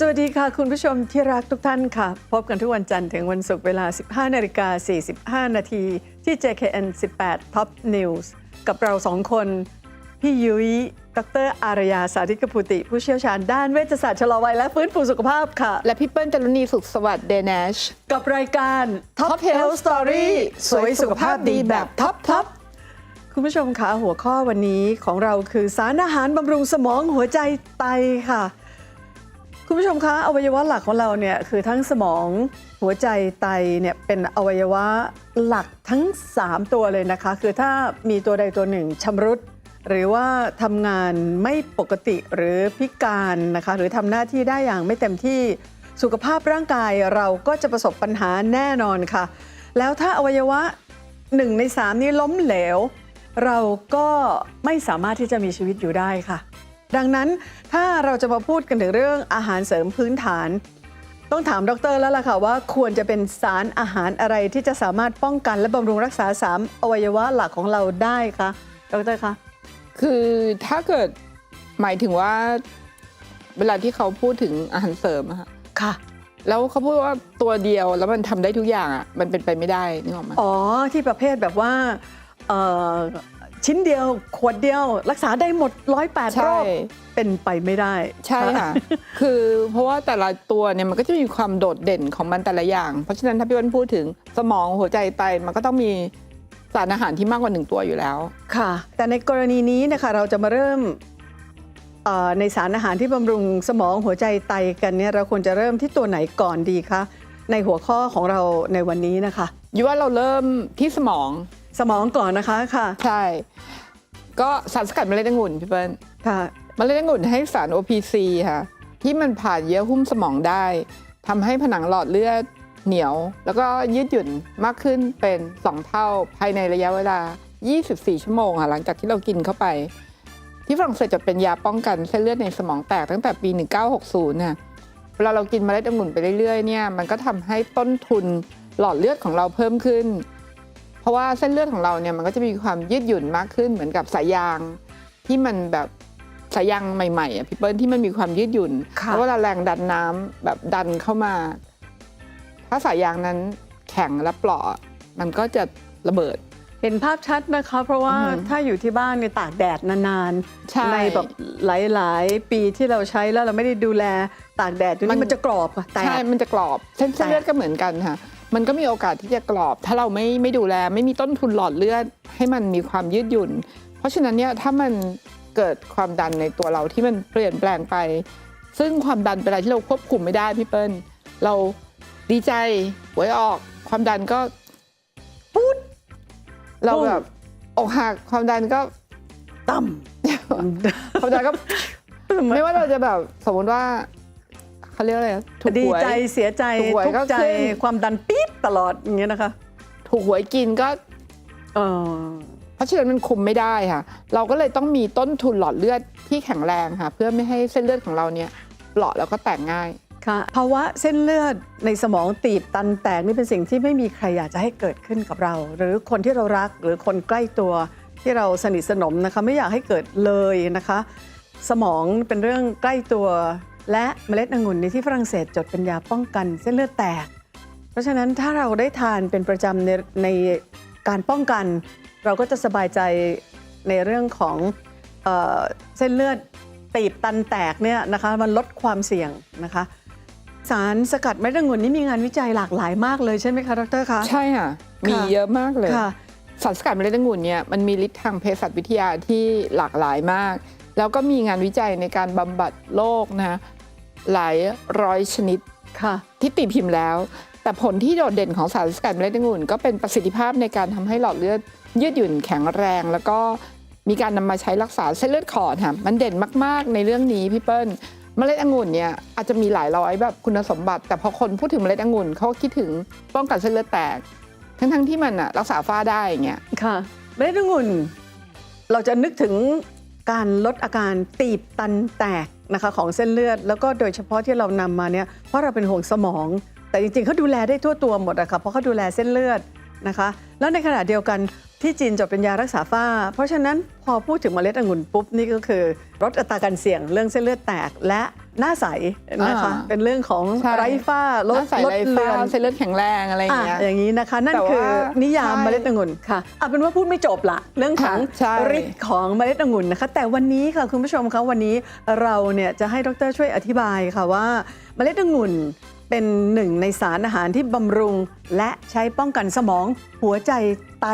สวัสดีค่ะ คุณผู้ชมที่รักทุกท่านค่ะ พบกันทุกวันจันทร์ถึงวันศุกร์เวลา 15นาฬิกา45 นาทีที่ JKN 18 Top News กับเราสองคน พี่ยุ้ยดรอารยาสาธิตกพุติ ผู้เชี่ยวชาญด้านเวชศาสตร์ชะลอวัยและฟื้นฟูสุขภาพค่ะ และพี่เปิ้ลจารุณีสุขสวัสดิ์เดนชกับรายการ Top Health Story สวยสุขภาพดีแบบท็อปท็อปคุณผู้ชมคะหัวข้อวันนี้ของเราคือสารอาหารบำรุงสมองหัวใจไตค่ะ คุณผู้ชมคะอวัยวะหลักของเราเนี่ยคือทั้งสมองหัวใจไตเนี่ยเป็นอวัยวะหลักทั้ง 3 ตัวเลยนะคะ คือถ้ามีตัวใดตัวหนึ่งชำรุด หรือว่าทำงานไม่ปกติหรือพิการนะคะ หรือทำหน้าที่ได้อย่างไม่เต็มที่สุขภาพร่างกายเราก็จะประสบปัญหาแน่นอนค่ะ แล้วถ้าอวัยวะหนึ่งในสามนี้ล้มเหลว เราก็ไม่สามารถที่จะมีชีวิตอยู่ได้ค่ะ ดังนั้นถ้าเราจะมาพูดกันถึงเรื่องอาหารเสริมพื้นฐาน ต้องถามดรแล้วล่ะค่ะว่าควรจะเป็นสารอาหารอะไรที่จะสามารถป้องกันและบำรุงรักษาสามอวัยวะหลักของเราได้คะดรคะคือถ้าเกิดหมายถึงว่า เวลาที่เขาพูดถึงอาหารเสริมอะค่ะค่ะ แล้วเขาพูดว่าตัวเดียวแล้วมันทำได้ทุกอย่างอะมันเป็นไปไม่ได้นึกออกไหมอ๋อที่ประเภทแบบว่าเอ่อ ชิ้นเดียว ขวดเดียว รักษาได้หมดร้อยแปดโรใช่คเป็นไปไม่ได้ ใช่ค่ะ คือเพราะว่าแต่ละตัวเนี่ยมันก็จะมีความโดดเด่นของมันแต่ละอย่าง เพราะฉะนั้นถ้าพี่วันพูดถึงสมองหัวใจไตมันก็ต้องมีสารอาหารที่มากกว่าหนึ่งตัวอยู่แล้ว ค่ะ แต่ในกรณีนี้นะคะเราจะมาเริ่มเอ่อในสารอาหารที่บำรุงสมองหัวใจไตกันเนี่ยเราควรจะเริ่มที่ตัวไหนก่อนดีคะในหัวข้อของเราในวันนี้นะคะอยู่ว่าเราเริ่มที่สมอง สมองก่อนนะคะค่ะ ใช่ ก็สารสกัดเมล็ดองุ่นพี่เปิ้ลค่ะเมล็ดองุ่นให้สาร OPC ค่ะ ที่มันผ่านเยื่อหุ้มสมองได้ทำให้ผนังหลอดเลือดเหนียว แล้วก็ยืดหยุ่นมากขึ้นเป็น 2 เท่าภายในระยะเวลา 24 ชั่วโมงค่ะหลังจากที่เรากินเข้าไป ที่ฝรั่งเศสจะเป็นยาป้องกันเส้นเลือดในสมองแตกตั้งแต่ปี 1960น่ะเวลาเรากินเมล็ดองุ่นไปเรื่อยๆเนี่ยมันก็ทำให้ต้นทุนหลอดเลือดของเราเพิ่มขึ้นเพ ราะว่าเส้นเลือดของเราเนี่ยมันก็จะมีความยืดหยุ่นมากขึ้นเหมือนกับสายยางที่มันแบบสายยางใหม่ๆอะพี่เปิ้ลที่มันมีความยืดหยุ่นค่ะแล้วเวลาแรงดันน้ำแบบดันเข้ามา ถ้าสายยางนั้นแข็งและเปราะมันก็จะระเบิด เห็นภาพชัดนะคะ เพราะว่าอือหือถ้าอยู่ที่บ้านเนี่ยตากแดดนานใช่ๆในแบบหลายๆ ปีที่เราใช้แล้วเราไม่ได้ดูแลตากแดดอยู่มันนี่มันจะกรอบค่ะแตกใช่มันจะกรอบเส้นเส้นแตกเลือดก็เหมือนกันค่ะ มันก็มีโอกาสที่จะกรอบ ถ้าเราไม่ไม่ดูแลไม่มีต้นทุนหลอดเลือดให้มันมีความยืดหยุ่น เพราะฉะนั้นเนี่ยถ้ามันเกิดความดันในตัวเราที่มันเปลี่ยนแปลงไป ซึ่งความดันเป็นอะไรที่เราควบคุมไม่ได้พี่เปิ้ลเราดีใจหวยออกความดันก็ปุ๊ดเราแบบอกหักความดันก็ต่ความดันก็ำไม่ว่าเราจะแบบสมมติว่า เขาเรียกอะไรนะถูกดีหวย ใจเสียใจถูกหวยทุกก็ข์ใจขึ้น ความดันปี๊ดตลอดอย่างเงี้ยนะคะถูกหวยกินก็ เออเพราะฉะนั้นมันคุมไม่ได้ค่ะ เราก็เลยต้องมีต้นทุนหลอดเลือดที่แข็งแรงค่ะ เพื่อไม่ให้เส้นเลือดของเราเนี่ยเปราะแล้วก็แตกง่าย ค่ะภาวะเส้นเลือดในสมองตีบตันแตกนี่เป็นสิ่งที่ไม่มีใครอยากจะให้เกิดขึ้นกับเรา หรือคนที่เรารักหรือคนใกล้ตัวที่เราสนิทสนมนะคะ ไม่อยากให้เกิดเลยนะคะ สมองเป็นเรื่องใกล้ตัว และเมล็ดองุ่นในที่ฝรั่งเศสจดเป็นยาป้องกันเส้นเลือดแตก เพราะฉะนั้นถ้าเราได้ทานเป็นประจำในในการป้องกัน เราก็จะสบายใจในเรื่องของเออเส้นเลือดตีบตันแตกเนี่ยนะคะมันลดความเสี่ยงนะคะสารสกัดเม็ดองุ่นนี่มีงานวิจัยหลากหลายมากเลยใช่ไหมคะดรคะใช่ค่ะ มีค่ะเยอะมากเลยค่ะสารสกัดเมล็ดองุ่นเนี่ยมันมีฤทธิ์ทางเภสัชวิทยาที่หลากหลายมาก แล้วก็มีงานวิจัยในการบำบัดโรคนะ หลายร้อยชนิดค่ะที่ตีพิมพ์แล้ว แต่ผลที่โดดเด่นของสารสกัดเมล็ดองุ่นก็เป็นประสิทธิภาพในการทำให้หลอดเลือดยืดหยุ่นแข็งแรง แล้วก็มีการนำมาใช้รักษาเส้นเลือดขอดค่ะมันเด่นมาก ๆ ในเรื่องนี้พี่เปิ้ลเมล็ดองุ่นเนี่ยอาจจะมีหลายร้อยแบบคุณสมบัติ แต่พอคนพูดถึงเมล็ดองุ่นเขาก็คิดถึงป้องกันเส้นเลือดแตก ทั้งๆที่มันอะรักษาฝ้าได้อย่างเงี้ยค่ะเมล็ดองุ่นเราจะนึกถึง การลดอาการตีบตันแตกนะคะของเส้นเลือด แล้วก็โดยเฉพาะที่เรานำมาเนี่ยเพราะเราเป็นห่วงสมอง แต่จริงๆเขาดูแลได้ทั่วตัวหมดอะค่ะเพราะเขาดูแลเส้นเลือดนะคะ แล้วในขณะเดียวกัน ที่จีนจบเป็นยารักษาฝ้า เพราะฉะนั้นพอพูดถึงเมล็ดองุ่นปุ๊บนี่ก็คือลดอัตราการเสี่ยงเรื่องเส้นเลือดแตกและหน้าใสนะคะอ่าเป็นเรื่องของใช่ไร้ฝ้าลดหน้าใส่ลดไรเลืฟ้าอนเส้นเลือดแข็งแรงอะไรอย่างอะเงี้ยอย่างนี้นะคะ นั่นแต่ว่าคือนิยามใช่เมล็ดองุ่นค่ะเอาเป็นว่าพูดไม่จบละเรื่องของค่ะใช่ฤทธิ์ของเมล็ดองุ่นนะคะ แต่วันนี้ค่ะคุณผู้ชมคะวันนี้เราเนี่ยจะให้ดรช่วยอธิบายค่ะว่าเมล็ดองุ่น เป็นหนึ่งในสารอาหารที่บำรุง และใช้ป้องกันสมอง หัวใจไต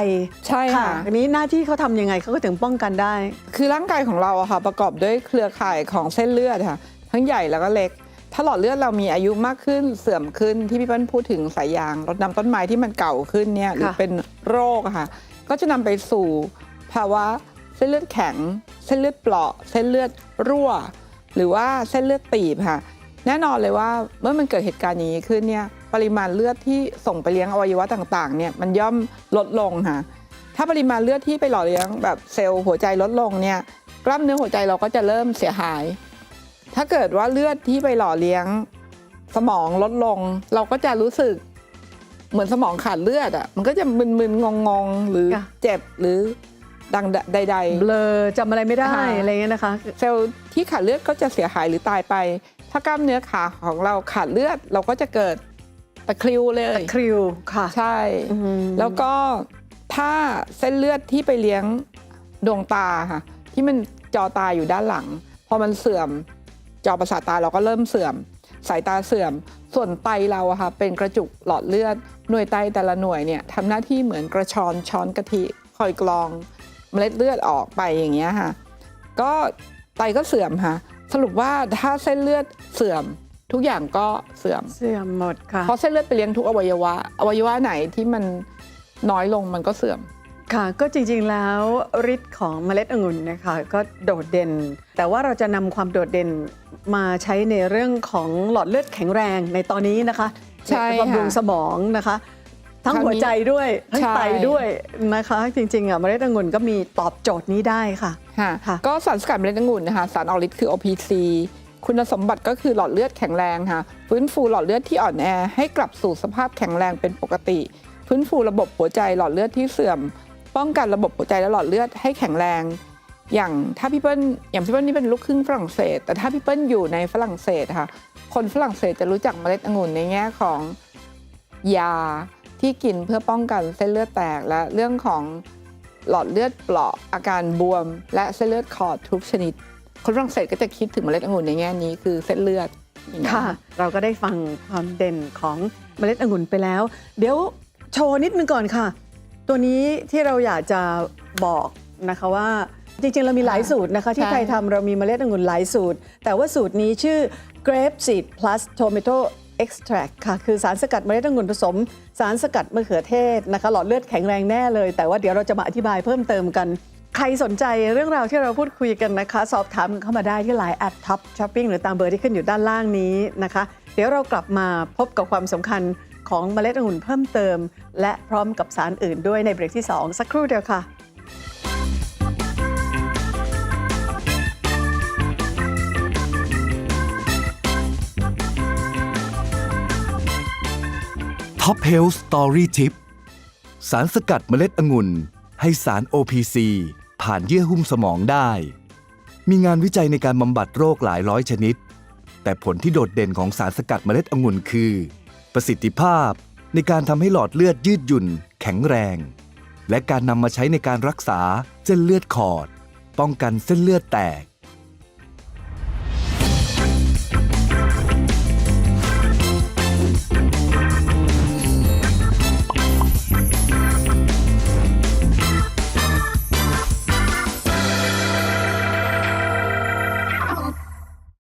ใช่ค่ะ อันนี้หน้าที่เขาทำยังไงเขาก็ถึงป้องกันได้ คือร่างกายของเราอะค่ะประกอบด้วยเครือข่ายของเส้นเลือดค่ะ ทั้งใหญ่แล้วก็เล็ก ถ้าหลอดเลือดเรามีอายุมากขึ้นเสื่อมขึ้นที่พี่เปิ้ลพูดถึงสายยางรดน้ำต้นไม้ที่มันเก่าขึ้นเนี่ยหรือค่ะเป็นโรคอะค่ะ ก็จะนำไปสู่ภาวะเส้นเลือดแข็ง เส้นเลือดเปราะ เส้นเลือดรั่ว หรือว่าเส้นเลือดตีบค่ะ แน่นอนเลยว่าเมื่อมันเกิดเหตุการณ์อย่างนี้ขึ้นเนี่ยปริมาณเลือดที่ส่งไปเลี้ยงอวัยวะต่างๆเนี่ยมันย่อมลดลงค่ะถ้าปริมาณเลือดที่ไปหล่อเลี้ยงแบบเซลล์หัวใจลดลงเนี่ยกล้ามเนื้อหัวใจเราก็จะเริ่มเสียหาย ถ้าเกิดว่าเลือดที่ไปหล่อเลี้ยงสมองลดลง เราก็จะรู้สึกเหมือนสมองขาดเลือดอะมันก็จะมึนๆงงๆ หรือค่ะเจ็บหรือดังใดๆเบลอจำอะไรไม่ได้ค่ะอะไรเงี้ยนะคะ เซลล์ที่ขาดเลือดก็จะเสียหายหรือตายไป ถ้ากล้ามเนื้อขาของเราขาดเลือดเราก็จะเกิดตะคริวเลยคริวค่ะ ใช่อืมแล้วก็ถ้าเส้นเลือดที่ไปเลี้ยงดวงตาค่ะ ที่มันจอตาอยู่ด้านหลัง พอมันเสื่อม จอประสาทตาเราก็เริ่มเสื่อม สายตาเสื่อม ส่วนไตเราอะค่ะเป็นกระจุกหลอดเลือด หน่วยไตแต่ละหน่วยเนี่ยทำหน้าที่เหมือนกระชอนช้อนกะทิคอยกรอง เมล็ดเลือดออกไปอย่างเงี้ยค่ะ ก็ไตก็เสื่อมค่ะ สรุปว่าถ้าเส้นเลือดเสื่อมทุกอย่างก็เสื่อม เสื่อมหมดค่ะเพราะเส้นเลือดไปเลี้ยงทุกอวัยวะ อวัยวะไหนที่มันน้อยลงมันก็เสื่อม ค่ะก็จริงๆแล้วฤทธิ์ของเมล็ดองุ่นนะคะก็โดดเด่น แต่ว่าเราจะนำความโดดเด่นมาใช้ในเรื่องของหลอดเลือดแข็งแรงในตอนนี้นะคะใช่ค่ะ บำรุงสมองนะคะ ทั้งคราวนี้หัวใจด้วยทั้งใช่ไตด้วยนะคะ จริงๆอะเมล็ดองุ่นก็มีตอบโจทย์นี้ได้ค่ะค่ะค่ะก็สารสกัดเมล็ดองุ่นนะคะสารออกฤทธิ์คือ OPC คุณสมบัติก็คือหลอดเลือดแข็งแรงค่ะฟื้นฟูหลอดเลือดที่อ่อนแอให้กลับสู่สภาพแข็งแรงเป็นปกติ ฟื้นฟูระบบหัวใจหลอดเลือดที่เสื่อม ป้องกันระบบหัวใจและหลอดเลือดให้แข็งแรง อย่างถ้าพี่เปิ้ลอย่างพี่เปิ้ลนี่เป็นลูกครึ่งฝรั่งเศส แต่ถ้าพี่เปิ้ลอยู่ในฝรั่งเศสค่ะ คนฝรั่งเศสจะรู้จักเมล็ดองุ่นในแง่ของยา ที่กินเพื่อป้องกันเส้นเลือดแตกและเรื่องของหลอดเลือดเปราะอาการบวม และเส้นเลือดขอดทุกชนิด คนฝรั่งเศสก็จะคิดถึงเมล็ดองุ่นในแง่นี้คือเส้นเลือดอย่างเงี้ยค่ะ เราก็ได้ฟังความเด่นของเมล็ดองุ่นไปแล้ว เดี๋ยวโชว์นิดนึงก่อนค่ะ ตัวนี้ที่เราอยากจะบอกนะคะว่าจริงๆ เรามีหลายสูตรนะคะ ที่ใช่ไทยทำเรามีเมล็ดองุ่นหลายสูตร แต่ว่าสูตรนี้ชื่อ grape seed plus tomato extract ค่ะ คือสารสกัดเมล็ดองุ่นผสม สารสกัดมะเขือเทศนะคะ หลอดเลือดแข็งแรงแน่เลย แต่ว่าเดี๋ยวเราจะมาอธิบายเพิ่มเติมกัน ใครสนใจเรื่องราวที่เราพูดคุยกันนะคะ สอบถามเข้ามาได้ที่ Line at top shopping หรือตามเบอร์ที่ขึ้นอยู่ด้านล่างนี้นะคะ เดี๋ยวเรากลับมาพบกับความสำคัญของเมล็ดองุ่นเพิ่มเติม และพร้อมกับสารอื่นด้วยในเบรกที่ 2 สักครู่เดียวค่ะ Top Health Story Tip สารสกัดเมล็ดองุ่น ให้สาร OPC ผ่านเยื่อหุ้มสมองได้ มีงานวิจัยในการบำบัดโรคหลายร้อยชนิด แต่ผลที่โดดเด่นของสารสกัดเมล็ดองุ่นคือ ประสิทธิภาพในการทำให้หลอดเลือดยืดหยุ่น แข็งแรง และการนำมาใช้ในการรักษาเส้นเลือดขอด ป้องกันเส้นเลือดแตก